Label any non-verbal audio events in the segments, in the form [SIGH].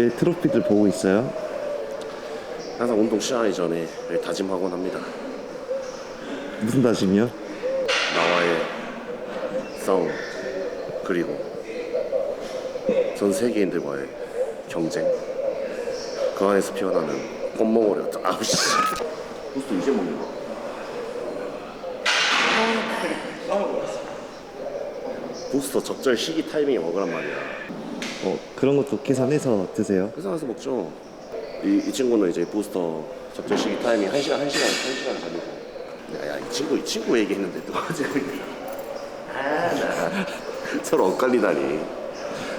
왜 트로피들 보고 있어요? 항상 운동 시작하기 전에 다짐하곤 합니다. 무슨 다짐이요? 나와의 싸움 그리고 전 세계인들과의 경쟁 그 안에서 피어나는 껌먹으려 아우 씨 부스트 이제 먹는 거 부스터 적절 시기 타이밍에 먹으란 말이야 어, 그런 것도 계산해서 드세요. 회사에서 먹죠. 이, 이 친구는 이제 부스터 적절 시기 타이밍 1시간 1시간 1시간 전이고. 야 야 이 친구 이 친구 얘기했는데 누가 지금 아나. 서로 엇갈리다니.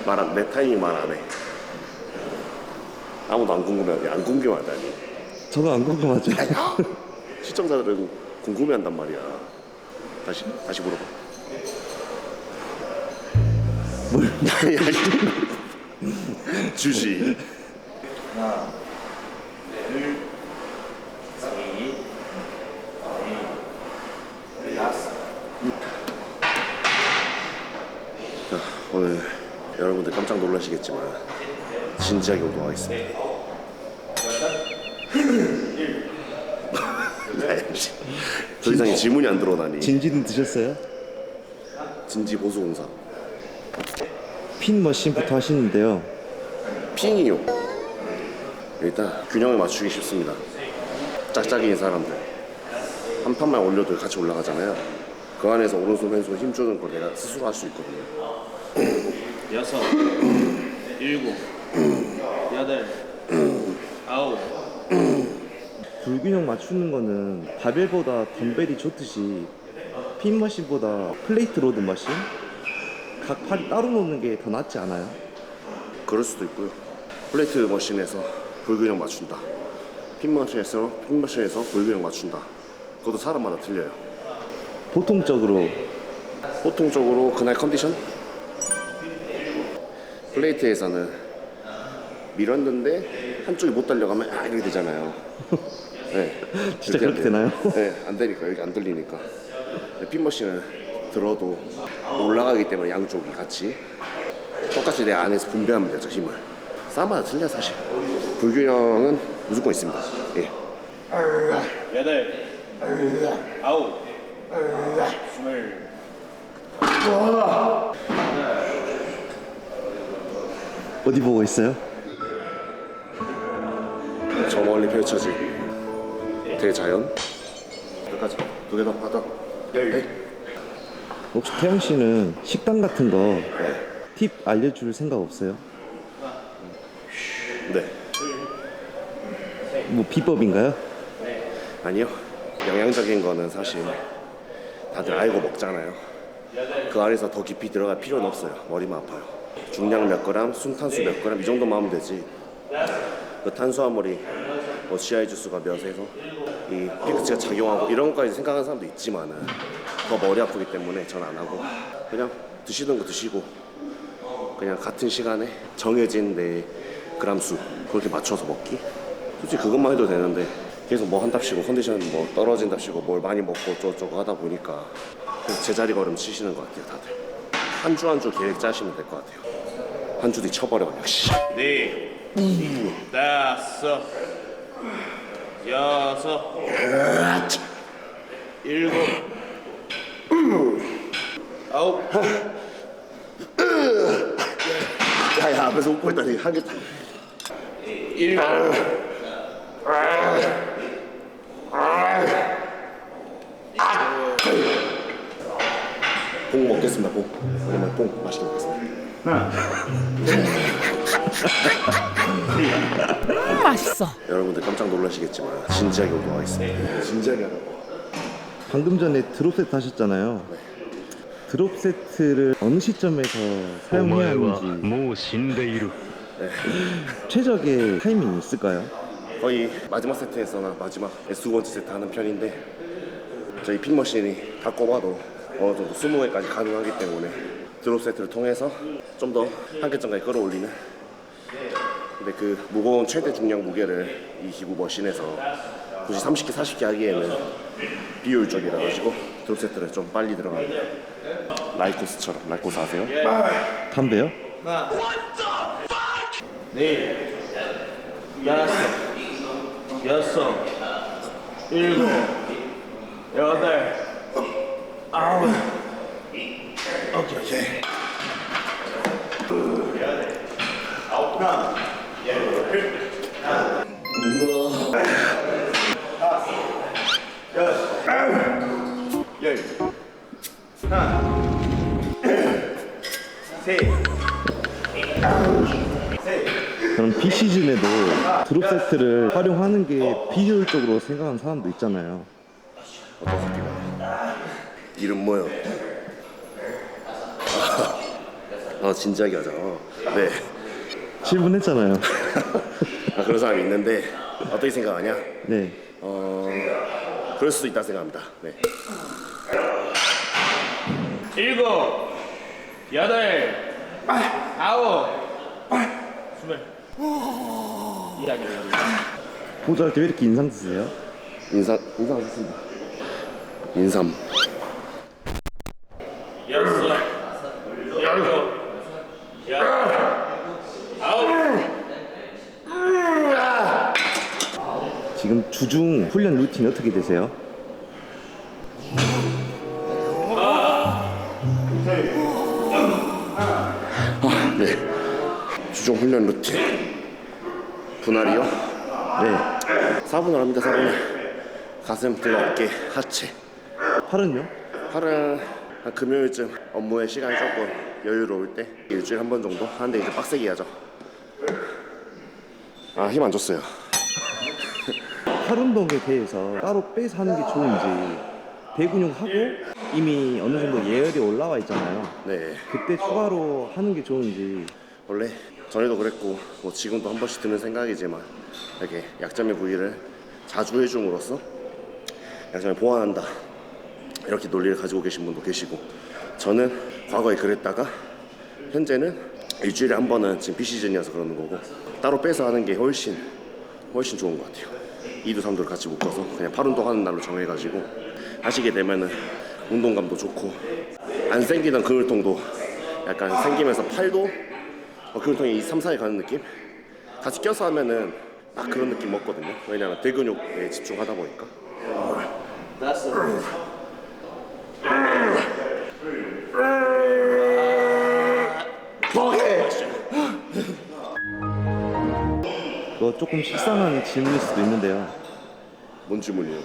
말안 내 타이밍 말 안 해 아무도 안 궁금해하니 안 궁금하다니. 저도 안 궁금하죠. 시청자들은 궁금해한단 말이야. 다시 다시 물어봐 뭘 [LAUGHS] 주지 자, 오늘 여러분들 깜짝 놀라시겠지만 진지하게 운동하겠습니다. [LAUGHS] 네, 씨. 더 이상 질문이 안 들어오다니. 진지는 드셨어요? 진지 보수 공사. 핀 머신부터 하시는데요. 핑이요. 일단 균형을 맞추기 쉽습니다. 짝짝이인 사람들 한 판만 올려도 같이 올라가잖아요. 그 안에서 오른손 왼손 힘 주는 걸 내가 스스로 할 수 있거든요. [COUGHS] 여섯, 일곱, 여덟, 아홉. 불균형 맞추는 거는 바벨보다 덤벨이 좋듯이 핀 머신보다 플레이트 로드 머신? 각 팔이 따로 놓는 게 더 낫지 않아요? 그럴 수도 있고요. 플레이트 머신에서 불균형 맞춘다. 핀 머신에서 핀 머신에서 불균형 맞춘다. 그것도 사람마다 틀려요. 보통적으로 보통적으로 그날 컨디션? 플레이트에서는 밀었는데 한쪽이 못 달려가면 아 이렇게 되잖아요. [LAUGHS] 네. 진짜 그렇게. 되나요? 네, 안 되니까 여기 안 들리니까. 근데 핀머신은 들어도 올라가기 때문에 양쪽이 같이 똑같이 내 안에서 분배하면 되죠 힘을. 싸움마다 틀려 사실. 불균형은 무조건 있습니다. 예. 여덟, 아홉, 스물. 어디 보고 있어요? 저 멀리 펼쳐진 대자연. 여기까지 두 개 더 하다. 네. 혹시 태영 씨는 식단 같은 거 팁 알려줄 생각 없어요? 네. 뭐 비법인가요? 아니요. 영양적인 거는 사실 다들 알고 먹잖아요. 그 안에서 더 깊이 들어갈 필요는 없어요. 머리만 아파요. 중량 몇 그램, 순탄수 몇 그램 이 정도만 하면 되지. 그 탄수화물이 뭐 GI 주스가 몇에서 이 피크치가 작용하고 이런 것까지 생각하는 사람도 있지만은 더 머리 아프기 때문에 전 안 하고 그냥 드시는 거 드시고 그냥 같은 시간에 정해진 내 그람 수 그렇게 맞춰서 먹기? 솔직히 그것만 해도 되는데 계속 뭐 한답시고 컨디션 뭐 떨어진답시고 뭘 많이 먹고 어쩌고저쩌고 하다 보니까 계속 제자리 걸음 치시는 것 같아요 다들. 한 주 한 주 계획 짜시면 될 것 같아요. 한 주 뒤 쳐버려 그냥 씨. 네, 다섯, 여섯, 일곱, 아홉, 야야 앞에서 웃고 있다 니 하겠다. 일곱, 뽕 먹겠습니다 뽕 오랜만에 뽕 맛있게 먹겠습니다 맛있어. 여러분들 깜짝 놀라시겠지만 진지하게 운동하겠습니다 진지하게 하라고 방금 전에 드롭 세트 하셨잖아요. 드롭 세트를 어느 시점에서 お 사용해야 前は 하는지 もう死んでいる 최적의 타이밍이 있을까요? 거의 마지막 세트에서나 마지막 두 번째 세트 하는 편인데 저희 핀머신이 다 꼽아도 어느 정도 20개까지 가능하기 때문에 드롭 세트를 통해서 좀 더 한계점까지 끌어올리는 근데 그 무거운 최대 중량 무게를 이 기부 머신에서 굳이 30개 40개 하기에는 비효율적이라 가지고 드롭 세트를 좀 빨리 들어가는 라이코스처럼 라이코스 아세요? 담배요? 네, 다섯, 여섯, 일곱, 여덟, 아홉. 오케이, 오케이. 열. 그럼 비시즌에도 드롭 세트를 활용하는 게 비효율적으로 생각하는 사람도 있잖아요. 이름 뭐요? [LAUGHS] 아 진지하게 하자 어. 네 질문했잖아요. [LAUGHS] 아, 그런 사람이 있는데 어떻게 생각하냐? 네. 어 그럴 수도 있다 생각합니다 네 일곱, 여덟, 아홉, 스물. 이야기를 해야 보조할 때 왜 이렇게 인상 쓰세요? 인사 인사하셨습니다 인삼 여섯, 일곱, 여덟, 아홉. 지금 주중 훈련 루틴이 어떻게 되세요? 네 주종 훈련 루틴 분할이요? 네. 4분할 합니다 4분할 가슴 등 어깨 하체 팔은요? 팔은 한 금요일쯤 업무에 시간이 조금 여유로울 때 일주일에 한 번 정도 하는데 이제 빡세게 하죠 아 힘 안 줬어요 팔 운동에 대해서 따로 빼서 하는 게 좋은지 대근육 하고 이미 어느 정도 예열이 올라와 있잖아요. 네. 그때 추가로 하는 게 좋은지. 원래 전에도 그랬고 뭐 지금도 한 번씩 드는 생각이지만 이렇게 약점의 부위를 자주 해줌으로써 약점을 보완한다. 이렇게 논리를 가지고 계신 분도 계시고 저는 과거에 그랬다가 현재는 일주일에 한 번은 지금 비시즌이어서 그러는 거고 따로 빼서 하는 게 훨씬 훨씬 좋은 것 같아요 2두 3두를 같이 묶어서 그냥 팔 운동 하는 날로 정해가지고 하시게 되면은 운동감도 좋고 안 생기던 근육통도 약간 생기면서 팔도 어, 2, 3, 4에 가는 느낌? 같이 껴서 하면은 딱 그런 느낌 먹거든요. 왜냐면 대근육에 집중하다 보니까. 조금 식상한 질문일 수도 있는데요. 뭔 질문이에요?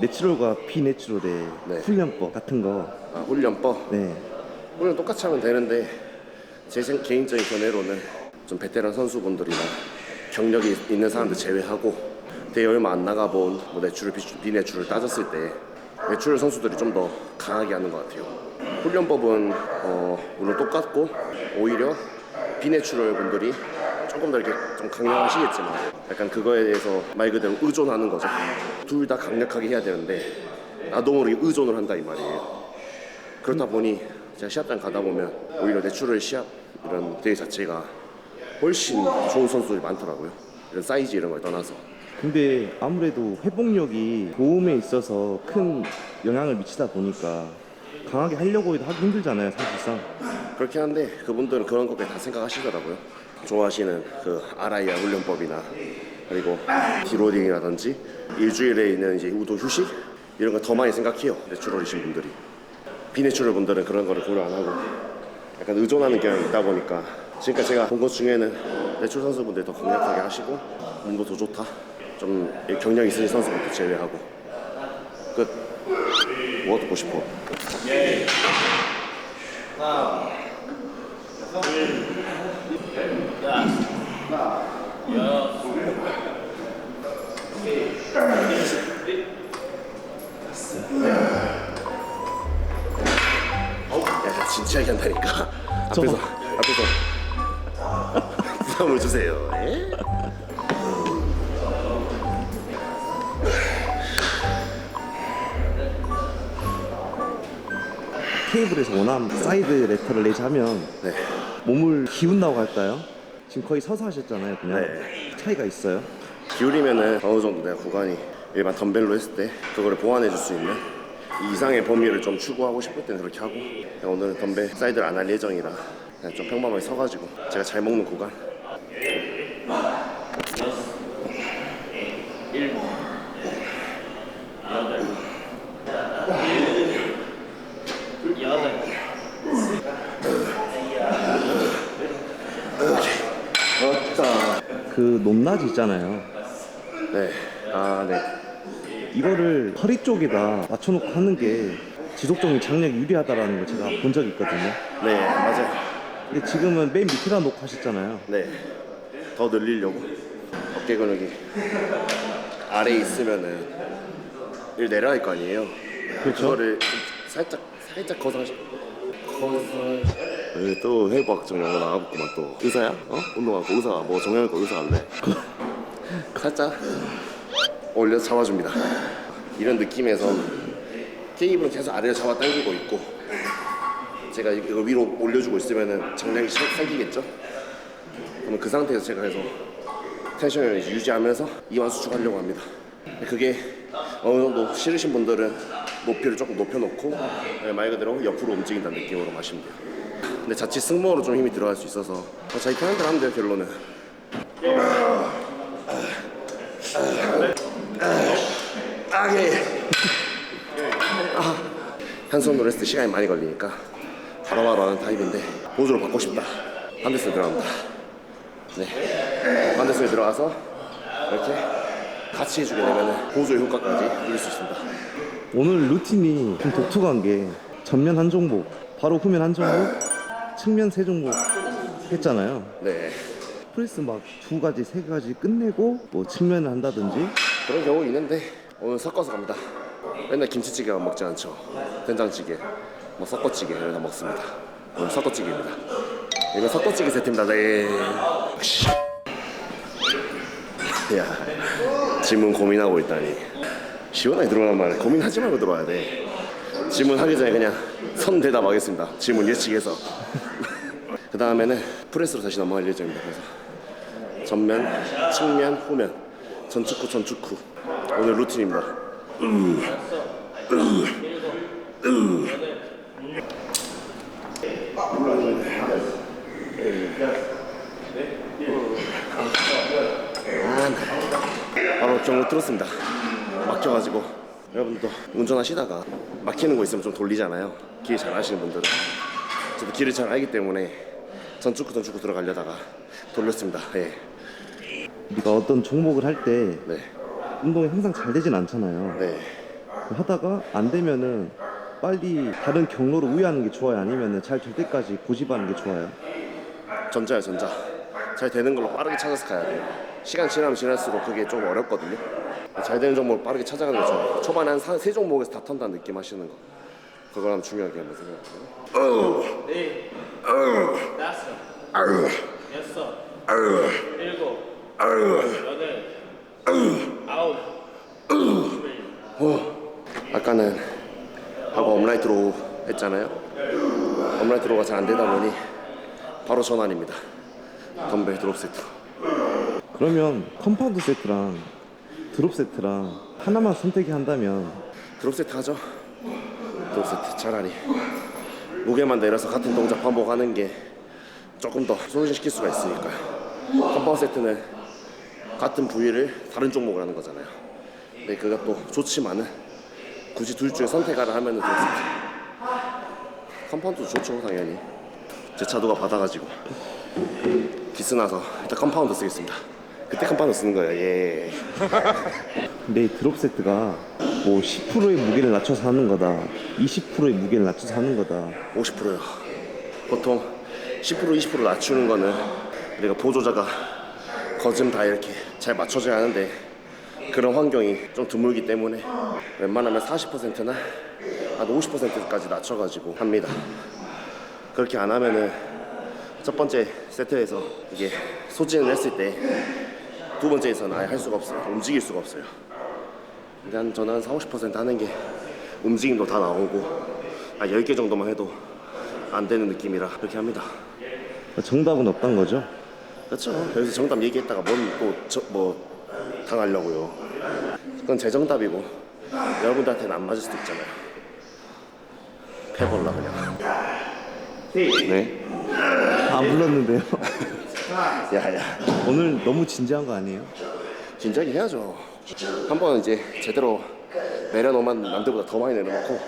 내추럴과 비내추럴의 네. 훈련법 같은 거. 아, 훈련법? 네. 훈련 똑같이 하면 되는데 제 생- 개인적인 견해로는 좀 베테랑 선수분들이나 경력이 있는 사람들 제외하고 대회 얼마 안 나가본 뭐 내추럴, 비- 비내추럴 따졌을 때 내추럴 선수들이 좀 더 강하게 하는 것 같아요. 훈련법은 어, 물론 똑같고 오히려 비내추럴 분들이 조금 더 이렇게 좀 강력하시겠지만 약간 그거에 대해서 말 그대로 의존하는 거죠. 둘 다 강력하게 해야 되는데 나도 모르게 의존을 한다 이 말이에요. 그렇다 보니 제가 시합장 가다 보면 오히려 내추럴 시합 이런 대회 자체가 훨씬 좋은 선수들이 많더라고요. 이런 사이즈 이런 걸 떠나서 근데 아무래도 회복력이 보험에 있어서 큰 영향을 미치다 보니까 강하게 하려고 해도 하기 힘들잖아요, 사실상. 그렇긴 한데 그분들은 그런 것까지 다 생각하시더라고요. 좋아하시는 그 아라이아 훈련법이나 그리고 디로딩이라든지 일주일에 있는 이제 우도 휴식 이런 거 더 많이 생각해요. 내추럴이신 분들이 비내추럴 분들은 그런 거를 고려 안 하고 약간 의존하는 경향이 있다 보니까 지금까지 제가 본 것 중에는 내추럴 선수분들이 더 강력하게 하시고 몸도 더 좋다. 좀 경력 있으신 선수분들 제외하고 끝. 뭐 듣고 싶어? 야, 진지하게 한다니까. 앞에서 앞에서 부담을 주세요. 예? 케이블에서 원함 사이드 레터를 내자면 네. 몸을 기운다고 할까요? 지금 거의 서서 하셨잖아요, 그냥. 네. 차이가 있어요. 기울이면은 어느 정도 내가 구간이 일반 덤벨로 했을 때 그거를 보완해 줄 수 있는 이 이상의 범위를 좀 추구하고 싶을 때는 그렇게 하고 그냥 오늘은 덤벨 사이드를 안 할 예정이라 그냥 좀 평범하게 서가지고 제가 잘 먹는 구간 일곱, 여덟, 일곱, 여덟. 그 높낮이 있잖아요. 네. 아, 네. 이거를 허리 쪽에다 맞춰놓고 하는 게 지속적인 장력이 유리하다라는 걸 제가 본 적이 있거든요. 네, 맞아요. 근데 지금은 맨 밑에다 놓고 하셨잖아요. 네. 더 늘리려고. 어깨 근육이 아래에 있으면은 일 내려갈 거 아니에요. 그렇죠. 그거를 좀 살짝 살짝 거서 하시. 거서. 네, 또 해부학적 영어 나와봤구만 또 의사야? 어? 운동하고 의사 뭐 정형외과 의사 할래? [LAUGHS] 살짝 올려 서 잡아줍니다. 이런 느낌에서 케이블은 계속 아래로 잡아 당기고 있고 제가 이거 위로 올려주고 있으면은 장량이 생- 생기겠죠? 그러면 그 상태에서 제가 계속 텐션을 유지하면서 이완 수축하려고 합니다. 그게 어느 정도 싫으신 분들은 높이를 조금 높여놓고 네, 말 그대로 옆으로 움직인다는 느낌으로 마시면 돼요. 근데 자칫 승모로 좀 힘이 들어갈 수 있어서 어, 자기 편한 대로 하면 돼요 결론은. 아, 예. 아, 한 손으로 했을 때 시간이 많이 걸리니까 바로바로 하는 타입인데 보조로 받고 싶다. 반대손 들어갑니다. 네. 반대손에 들어가서 이렇게 같이 해주게 되면 보조의 효과까지 누릴 수 있습니다. 오늘 루틴이 좀 독특한 게 전면 한 종목, 바로 후면 한 종목, 측면 세 종목 했잖아요. 네. 프레스 막 두 가지, 세 가지 끝내고 뭐 측면을 한다든지 그런 경우 있는데 오늘 섞어서 갑니다. 맨날 김치찌개만 먹지 않죠. 된장찌개, 뭐 섞어찌개 이런 거 먹습니다. 오늘 섞어찌개입니다. 이거 섞어찌개 세트입니다. 네. 씨. 야, 질문 고민하고 있다니. 시원하게 들어오란 말에 고민하지 말고 들어와야 돼. 질문하기 전에 그냥 선 대답하겠습니다. 질문 예측해서. [LAUGHS] 그 다음에는 프레스로 다시 넘어갈 예정입니다. 그래서 전면, 측면, 후면, 전축 후, 전축 후. 오늘 루틴입니다. 바로 경로 틀었습니다. 막혀가지고 여러분도 운전하시다가 막히는 거 있으면 좀 돌리잖아요. 길 잘 아시는 분들은 저도 길을 잘 알기 때문에 전축 후, 전축 후 들어가려다가 돌렸습니다. 예. 우리가 어떤 종목을 할 때 네. 운동이 항상 잘 되진 않잖아요. 네. 하다가 안 되면은 빨리 다른 경로로 우회하는 게 좋아요? 아니면은 잘될 때까지 고집하는 게 좋아요? 전자야 전자 잘 되는 걸로 빠르게 찾아서 가야 돼요 시간 지나면 지날수록 그게 좀 어렵거든요. 잘 되는 종목을 빠르게 찾아가는 게 좋아요. 초반에 한 세 종목에서 다 턴다는 느낌 하시는 거. 한번 중요하게 한번 생각해요 네, 다섯, 여섯, 일곱, 여덟, 아홉, 아까는 하고 업라이트 로우 했잖아요. 업라이트 로우가 잘 안 되다 보니 바로 전환입니다. 덤벨 드롭 세트 그러면 컴파운드 세트랑 드롭 세트랑 하나만 선택해야 한다면 드롭 세트 하죠. 드롭 세트 차라리 무게만 내려서 같은 동작 반복하는 게 조금 더 소진시킬 수가 있으니까요. 컴파운드 세트는 같은 부위를 다른 종목을 하는 거잖아요. 근데 그것도 좋지만은 굳이 둘 중에 선택하라 하면은 드롭 세트. 컴파운드도 좋죠 당연히. 제 차도가 받아가지고 기스 나서 일단 컴파운드 쓰겠습니다. 그때 컴파운드 쓰는 거예요. 예. 근데 이 드롭 세트가 뭐 10%의 무게를 낮춰서 하는 거다 20%의 무게를 낮춰서 하는 거다 50%요. 보통 10% 20% 낮추는 거는 우리가 보조자가 거즘 다 이렇게 잘 맞춰져야 하는데 그런 환경이 좀 드물기 때문에 웬만하면 40%나 한 50%까지 낮춰가지고 합니다. 그렇게 안 하면은 첫 번째 세트에서 이게 소진을 했을 때 두 번째에서는 아예 할 수가 없어요. 움직일 수가 없어요. 근데 한 저는 한 4, 50% 하는 게 움직임도 다 나오고 한 10개 정도만 해도 안 되는 느낌이라 그렇게 합니다. 정답은 없단 거죠 그렇죠. 여기서 정답 얘기했다가 뭔또뭐 당하려고요. 그건 제 정답이고 여러분들한테는 안 맞을 수도 있잖아요. 해볼라 그냥. 네. 안 불렀는데요 [LAUGHS] 야야. 오늘 너무 진지한 거 아니에요? 진작에 해야죠. 한 번은 이제 제대로 내려놓으면 남들보다 더 많이 내려놓고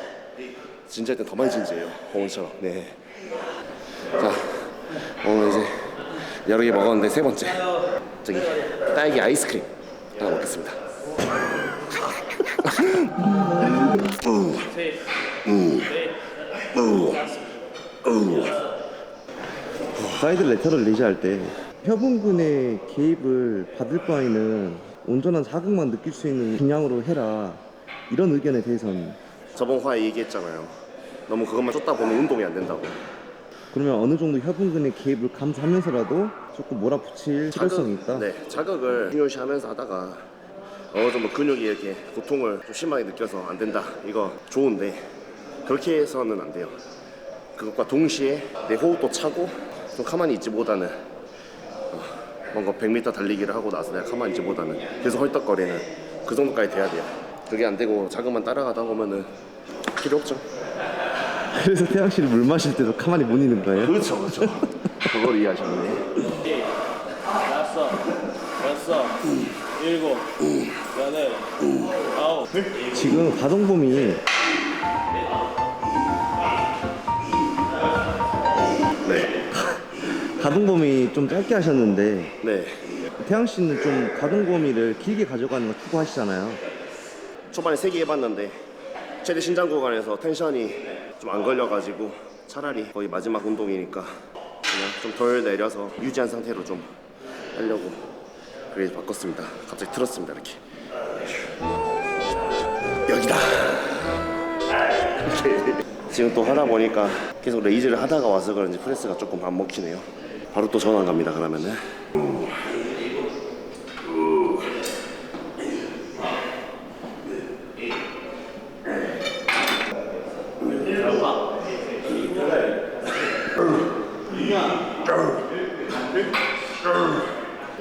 진지할 땐 더 많이 진지해요 오늘처럼 네. 자 오늘 이제 여러 개 먹었는데 세 번째 저기 딸기 아이스크림 하나 먹겠습니다 셋, 사이드 레터럴 리시할 때 협응근의 개입을 받을 바에는 온전한 자극만 느낄 수 있는 기량으로 해라 이런 의견에 대해서는 저번 화에 얘기했잖아요 너무 그것만 쫓다 보면 운동이 안 된다고 그러면 어느 정도 협응근의 개입을 감수하면서라도 조금 몰아붙일 필요성이 있다. 네, 자극을 중요시하면서 하다가 어느 정도 근육이 이렇게 고통을 좀 심하게 느껴서 안 된다. 이거 좋은데 그렇게 해서는 안 돼요. 그것과 동시에 내 호흡도 차고 좀 가만히 있지보다는 어, 뭔가 100m 달리기를 하고 나서 내가 가만히 있지보다는 계속 헐떡거리는 그 정도까지 돼야 돼요. 그게 안 되고 자극만 따라가다 보면은 필요 없죠. 그래서 태양 씨를 물 마실 때도 가만히 못 있는 거예요. 그렇죠, 그렇죠. 그걸 이해하셨네. 다섯, 여섯, 일곱, 여덟, 아홉. 지금 가동범위 가동범위 좀 짧게 하셨는데 네. 태양 씨는 좀 가동범위를 길게 가져가는 거 추구하시잖아요. 초반에 세 개 해봤는데 최대 신장 구간에서 텐션이 좀 안 걸려가지고 차라리 거의 마지막 운동이니까 그냥 좀 덜 내려서 유지한 상태로 좀 하려고 그래 바꿨습니다. 갑자기 틀었습니다 이렇게 여기다. 지금 또 하다 보니까 계속 레이즈를 하다가 와서 그런지 프레스가 조금 안 먹히네요. 바로 또 전환 갑니다 그러면은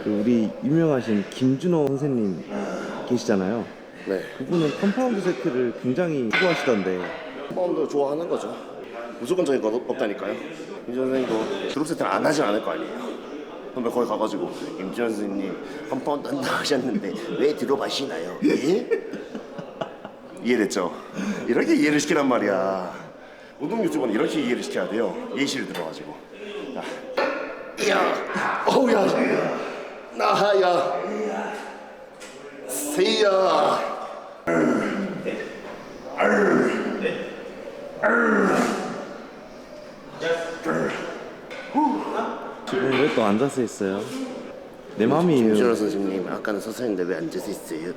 그 우리 유명하신 김준호 선생님 계시잖아요. 네. 그분은 컴파운드 세트를 굉장히 추구하시던데 마음도 좋아하는 거죠. 무조건적인 건 없- 없다니까요. 임지 선생님도 드롭 세트를 안 하진 않을 거 아니에요. 근데 거기 가가지고 임지 선생님 컴파운드 한다 하셨는데 왜 드롭 하시나요? 예? 이해됐죠? 이렇게 이해를 시키란 말이야. 운동 유튜버는 이렇게 이해를 시켜야 돼요. 예시를 들어가지고. 자. 야, 어우야, 나야, 세야. 지금 왜또 앉아서 있어요? 내 마음이에요. 김준호 선생님 아까는 서서인데 왜 앉아서 있어요?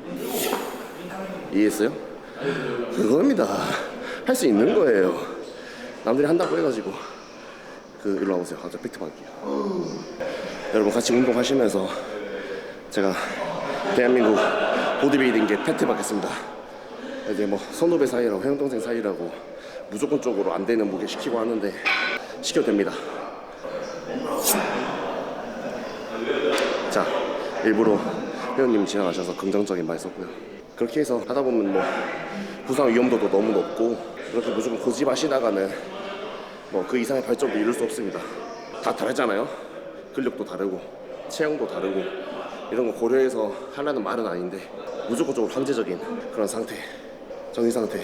이해했어요? 그겁니다 할 수 있는 거예요 남들이 한다고 해가지고 그 일로 와보세요 아 저 팩트 받을게요 여러분 같이 운동하시면서 제가 대한민국 보디빌딩계 팩트 받겠습니다 이제 뭐 선후배 사이라고 형 동생 사이라고 무조건 적으로 안 되는 무게 시키고 하는데 시켜도 됩니다 자, 일부러 회원님 지나가셔서 긍정적인 말 썼고요. 그렇게 해서 하다 보면 뭐 부상 위험도도 너무 높고 그렇게 무조건 고집하시다가는 뭐 그 이상의 발전도 이룰 수 없습니다. 다 다르잖아요. 근력도 다르고 체형도 다르고 이런 거 고려해서 하려는 말은 아닌데 무조건적으로 황제적인 그런 상태, 정신 상태.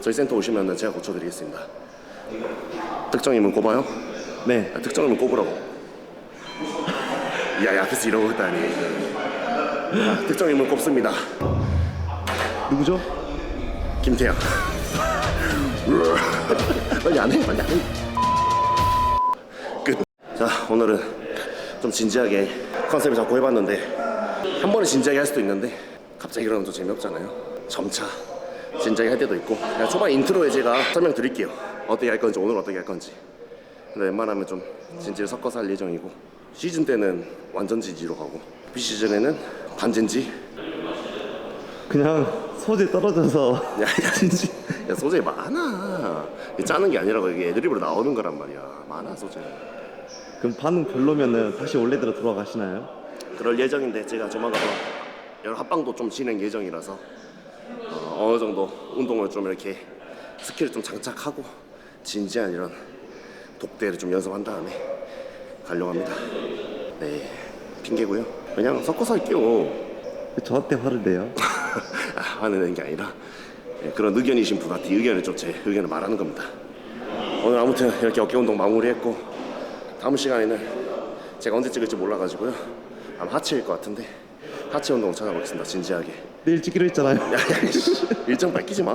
저희 센터 오시면 제가 고쳐드리겠습니다. 특정인은 꼽아요? 네. 아, 특정인은 꼽으라고. 야, 야, 앞에서 이러고 있다니. 아, 특정 인물 꼽습니다. 누구죠? 김태형. 빨리 안 해, 빨리 안 해. 끝. 자, 오늘은 좀 진지하게 컨셉을 잡고 해봤는데 한 번에 진지하게 할 수도 있는데 갑자기 그러면 좀 재미없잖아요. 점차 진지하게 할 때도 있고 그냥 초반 인트로에 제가 설명드릴게요. 어떻게 할 건지 오늘 어떻게 할 건지. 근데 웬만하면 좀 진지를 섞어서 할 예정이고 시즌 때는 완전 진지로 가고 비시즌에는 반진지 그냥 소재 떨어져서 [LAUGHS] 야, 야, 진지. 야, 소재 많아. 이게 짜는 게 아니라고 이게 애드립으로 나오는 거란 말이야. 많아, 소재. 그럼 반응 별로면은 다시 원래대로 돌아가시나요? 그럴 예정인데 제가 조만간 여러 합방도 좀 진행 예정이라서 어, 어느 정도 운동을 좀 이렇게 스킬을 좀 장착하고 진지한 이런 독대를 좀 연습한 다음에 가려고 합니다. 네, 핑계고요. 그냥 섞어서 할게요. 저한테 화를 내요? [LAUGHS] 아, 화는 내는 게 아니라 예, 그런 의견이신 분한테 의견을 좀 제 의견을 말하는 겁니다. 오늘 아무튼 이렇게 어깨 운동 마무리했고 다음 시간에는 제가 언제 찍을지 몰라가지고요. 아마 하체일 것 같은데 하체 운동 찾아보겠습니다. 진지하게. 내일 찍기로 했잖아요. 야, 야, 씨. 일정 밝히지 마.